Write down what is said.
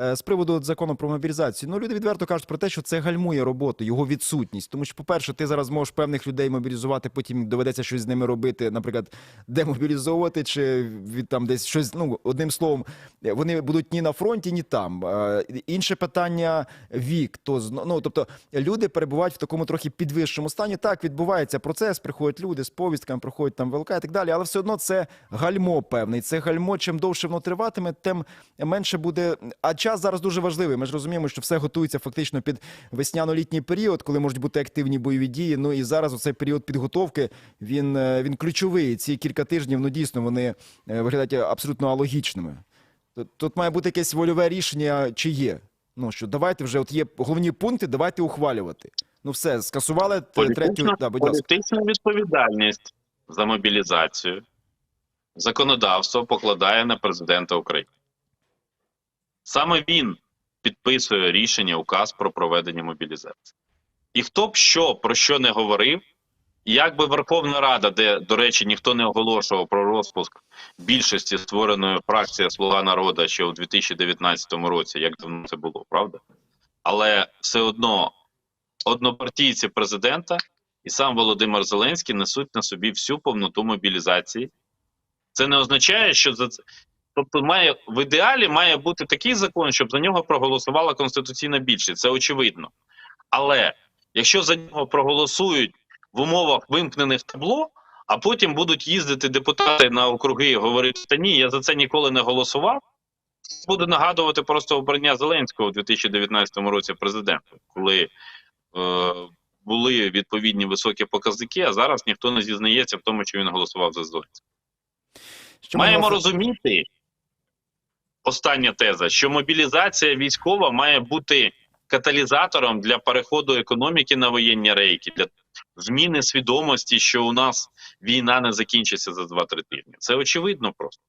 е, з приводу закону про мобілізацію. Ну люди відверто кажуть про те, що це гальмує роботу, його відсутність. Тому що, по-перше, ти зараз можеш певних людей мобілізувати, потім доведеться щось з ними робити, наприклад, демобілізовувати чи від там десь щось. Ну одним словом, вони будуть ні на фронті, ні там. Е, Інше питання вік. То ну, тобто люди перебувають в такому трохи підвищому стані. Так відбувається процес, приходять люди з повістками, проходять там ВЛК і так далі. Але все одно це гальмо певний. Це гальмо. Чим довше воно триватиме, тим менше буде. А час зараз дуже важливий. Ми ж розуміємо, що все готується фактично під весняно-літній період, коли можуть бути активні бойові дії. Ну і зараз оцей період підготовки він, е, він ключовий. Ці кілька тижнів, ну дійсно, вони е, виглядають абсолютно алогічними. Тут, тут має бути якесь вольове рішення, чи є. Ну що давайте вже от є головні пункти, давайте ухвалювати. Ну все, скасували т- третю. Да, будь ласка. відповідальність за мобілізацію законодавство покладає на президента України. Саме він підписує рішення указ про проведення мобілізації. І хто б що про що не говорив, як би Верховна Рада, де, до речі, ніхто не оголошував про розпуск більшості створеної фракції Слуга народу ще у 2019 році, як давно це було, правда? Але все одно однопартійці президента і сам Володимир Зеленський несуть на собі всю повноту мобілізації. Це не означає, що за. Тобто, має в ідеалі має бути такий закон, щоб за нього проголосувала конституційна більшість. Це очевидно. Але якщо за нього проголосують в умовах вимкнених табло, а потім будуть їздити депутати на округи і говорити: та ні, я за це ніколи не голосував. Це буде нагадувати просто обрання Зеленського у 2019 році президентом, коли е, були відповідні високі показники, а зараз ніхто не зізнається в тому, що він голосував за Зеленського. Маємо розуміти, остання теза, що мобілізація військова має бути каталізатором для переходу економіки на воєнні рейки, для зміни свідомості, що у нас війна не закінчиться за 2-3 тижні. Це очевидно просто.